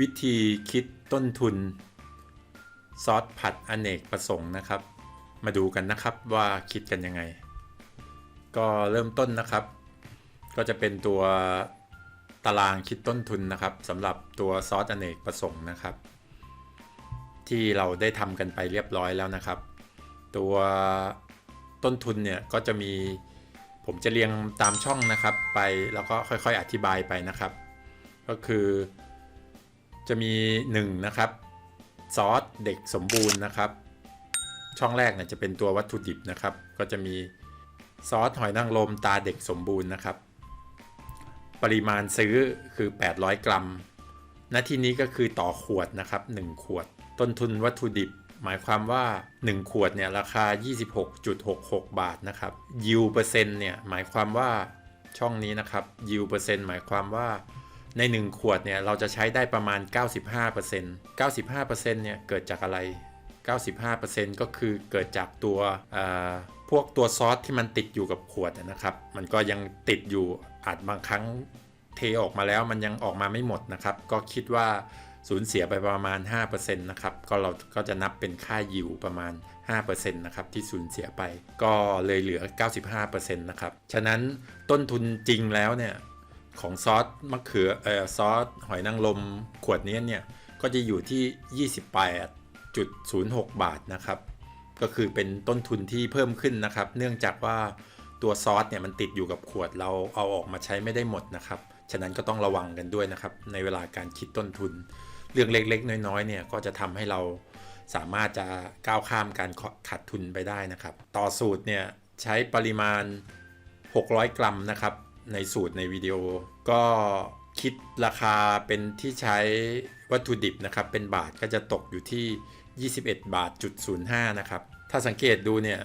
วิธีคิดต้นทุน ซอสผัดอเนกประสงค์นะครับ มาดูกันนะครับว่าคิดกันยังไง ก็เริ่มต้นนะครับ ก็จะเป็นตัวตารางคิดต้นทุนนะครับสำหรับตัวซอสอเนกประสงค์นะครับ ที่เราได้ทำกันไปเรียบร้อยแล้วนะครับ ตัวต้นทุนเนี่ยก็จะมีผมจะเรียงตามช่องนะครับไปแล้วก็ค่อยๆอธิบายไปนะครับ ก็คือ จะมี1นะครับซอสเด็กสมบูรณ์นะครับ ช่องแรกเนี่ยจะเป็นตัววัตถุดิบนะครับ ก็จะมีซอสหอยนางรมตาเด็กสมบูรณ์นะครับ ปริมาณซื้อคือ 800 กรัมณที่นี้ก็คือต่อขวดนะครับ 1 ขวด ต้นทุนวัตถุดิบ หมายความว่า 1 ขวดเนี่ยราคา 26.66 บาทนะครับยิวเปอร์เซ็นต์เนี่ยหมายความว่าช่องนี้นะครับยิวเปอร์เซ็นต์หมายความว่า ใน 1 ขวดเนี่ยเราจะใช้ได้ประมาณ 95% 95%เนี่ยเกิดจากอะไร 95%ก็คือเกิดจากตัวพวกตัวซอสที่มันติดอยู่กับขวดนะครับ มันก็ยังติดอยู่อาจบางครั้งเทออกมาแล้วมันยังออกมาไม่หมดนะครับ ก็คิดว่าสูญเสียไปประมาณ 5%นะครับ ก็เราก็จะนับเป็นค่ายิวประมาณ 5%นะครับที่สูญเสียไป ก็เลยเหลือ 95%นะครับ ฉะนั้นต้นทุนจริงแล้วเนี่ย ของซอสมะเขือเอ่อซอสหอยนางรมขวดนี้เนี่ย ก็จะอยู่ที่ 28.06 บาทนะครับ ก็คือเป็นต้นทุนที่เพิ่มขึ้นนะครับ เนื่องจากว่าตัวซอสเนี่ยมันติดอยู่กับขวดเราเอาออกมาใช้ไม่ได้หมดนะครับ ฉะนั้นก็ต้องระวังกันด้วยนะครับ ในเวลาการคิดต้นทุน เรื่องเล็กๆ น้อยๆเนี่ยก็จะทำให้เราสามารถจะก้าวข้ามการขาดทุนไปได้นะครับ ต่อสูตรเนี่ยใช้ปริมาณ 600 กรัมนะครับ ในสูตรในวิดีโอ ก็คิดราคาเป็นที่ใช้วัตถุดิบนะครับ เป็นบาทก็จะตกอยู่ที่ 21 บาทจุด05นะครับ ถ้าสังเกตดูเนี่ย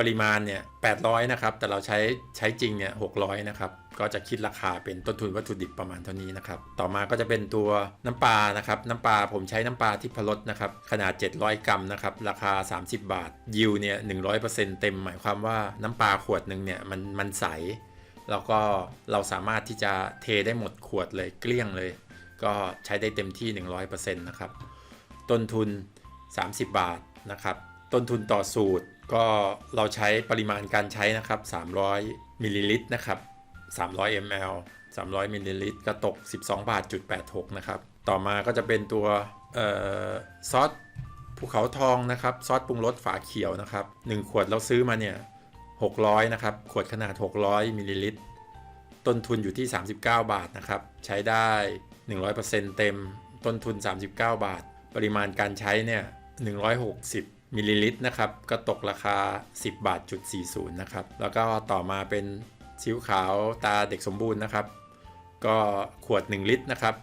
ปริมาณเนี่ย800 นะครับ แต่เราใช้ใช้จริงเนี่ย600 นะครับ ก็จะคิดราคาเป็นต้นทุนวัตถุดิบประมาณเท่านี้นะครับ ต่อมาก็จะเป็นตัวน้ำปลานะครับ น้ำปลาผมใช้น้ำปลาที่พรสนะครับ ขนาด 700 กรัมนะครับ ราคา 30 บาท ยิวเนี่ย100%เต็ม หมายความว่าน้ำปลาขวดหนึ่งเนี่ยมันมันใส แล้วก็เราสามารถที่จะเทได้หมดขวดเลยเกลี้ยงเลย ก็ใช้ได้เต็มที่ 100%นะครับ ต้นทุน 30 บาทนะครับ ต้นทุนต่อสูตรก็เราใช้ปริมาณการใช้นะครับ 300มิลลิลิตรนะครับ 300 ml 300มิลลิลิตรก็ตก 12 บาทจุด86 นะครับ ต่อมาก็จะเป็นตัวออซอสภูเขาทองนะครับ ซอสปรุงรสฝาเขียวนะครับ 1 ขวดเราซื้อมาเนี่ย 600 นะครับ ขวดขนาด 600มิลลิลิตร ต้นทุนอยู่ที่ 39 บาทนะครับ ใช้ได้ 100%เต็ม ต้นทุน 39 บาท ปริมาณการใช้เนี่ย 160มิลลิลิตรนะครับ ก็ตกราคา 10 บาทจุด40 นะครับ แล้วก็ต่อมาเป็นซีอิ๊วขาวตาเด็กสมบูรณ์นะครับ ก็ขวด 1 ลิตรนะครับ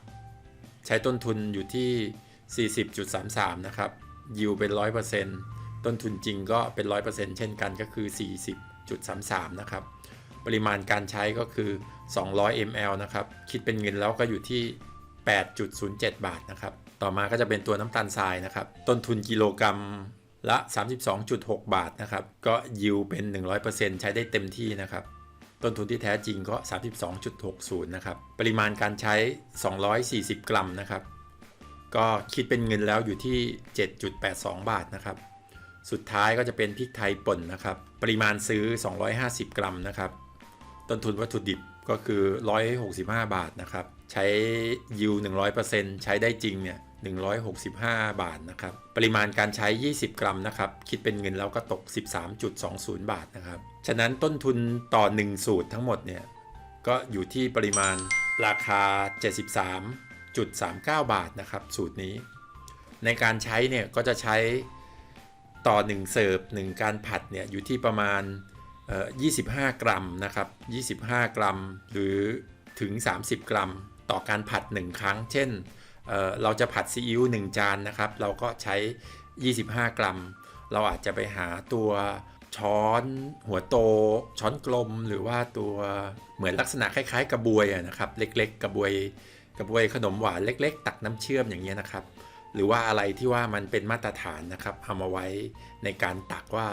ใช้ต้นทุนอยู่ที่ 40.33 นะครับ ยิวเป็น 100% ต้นทุนจริงก็เป็น 100%เช่นกันก็คือ 40.33 นะครับ ปริมาณการใช้ก็คือ 200 ml นะครับ คิดเป็นเงินแล้วก็อยู่ที่ 8.07 บาทนะครับ ต่อมาก็จะเป็นตัวน้ำตาลทรายนะครับ ต้นทุนกิโลกรัมละ 32.6 บาทนะครับ ก็ยิวเป็น 100%ใช้ได้เต็มที่นะครับ ต้นทุนที่แท้จริงก็ 32.60 นะครับ ปริมาณการใช้ 240 กรัมนะครับ ก็คิดเป็นเงินแล้วอยู่ที่ 7.82 บาทนะครับ สุดท้ายก็จะเป็นพริกไทยป่นนะครับ ปริมาณซื้อ 250 กรัมนะครับ ต้นทุนวัตถุดิบก็คือ 165 บาทนะครับ ใช้ยิว100%ใช้ได้จริงเนี่ย165 บาทนะครับ ปริมาณการใช้ 20 กรัมนะครับ คิดเป็นเงินแล้วก็ตก 13.20 บาทนะครับ ฉะนั้นต้นทุนต่อ 1 สูตรทั้งหมดเนี่ย ก็อยู่ที่ปริมาณราคา 73.39 บาทนะครับ สูตรนี้ ในการใช้เนี่ยก็จะใช้ ต่อ 1 เสิร์ฟ1การผัดเนี่ยอยู่ที่ประมาณ 25 กรัมนะครับ 25 กรัม หรือถึง 30 กรัม ต่อการผัด 1 ครั้ง เช่นเเราจะผัดซีอิ๊ว1จานนะครับ เราก็ใช้ 25 กรัม เราอาจจะไปหาตัวช้อนหัวโต ช้อนกลมหรือว่าตัวเหมือนลักษณะคล้าย ๆ กระบวยนะครับ เล็กๆ กระบวยกระบวยขนมหวานเล็ก ๆ ตักน้ำเชื่อมอย่างเงี้ยนะครับ หรือว่าอะไรที่ว่ามันเป็นมาตรฐานนะครับเอามาไว้ในการตักว่า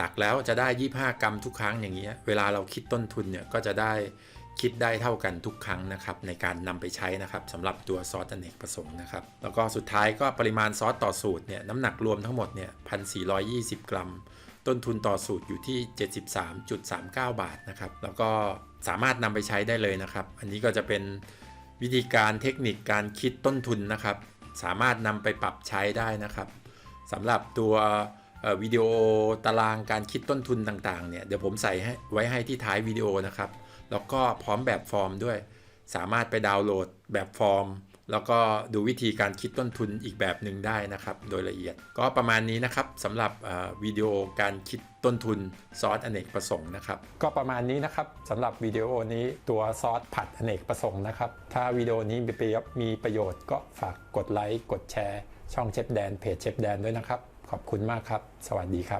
ตักแล้วจะได้ 25 กรัมทุกครั้งอย่างเงี้ยเวลาเราคิดต้นทุนเนี่ยก็จะได้คิดได้เท่ากันทุกครั้งนะครับ ในการนำไปใช้นะครับสำหรับตัวซอสอเนกประสงค์นะครับ แล้วก็สุดท้ายก็ปริมาณซอสต่อสูตรเนี่ยน้ำหนักรวมทั้งหมดเนี่ย1,420กรัม ต้นทุนต่อสูตรอยู่ที่ 73.39 บาทนะครับ แล้วก็สามารถนำไปใช้ได้เลยนะครับ อันนี้ก็จะเป็นวิธีการเทคนิคการคิดต้นทุนนะครับ สามารถนำไปปรับใช้ได้นะครับสำหรับตัววิดีโอตารางการคิดต้นทุนต่างๆเนี่ยเดี๋ยวผมใส่ให้ไว้ให้ที่ท้ายวิดีโอนะครับ แล้วก็พร้อมแบบฟอร์มด้วย สามารถไปดาวน์โหลดแบบฟอร์ม แล้วก็ดูวิธีการคิดต้นทุนอีกแบบหนึ่งได้นะครับ โดยละเอียด ก็ประมาณนี้นะครับสำหรับวิดีโอการคิดต้นทุนซอสอเนกประสงค์นะครับ ก็ประมาณนี้นะครับสำหรับวิดีโอนี้ตัวซอสผัดอเนกประสงค์นะครับ ถ้าวิดีโอนี้มีประโยชน์ก็ฝากกดไลค์กดแชร์ ช่องเชฟแดนเพจเชฟแดนด้วยนะครับ ขอบคุณมากครับ สวัสดีครับ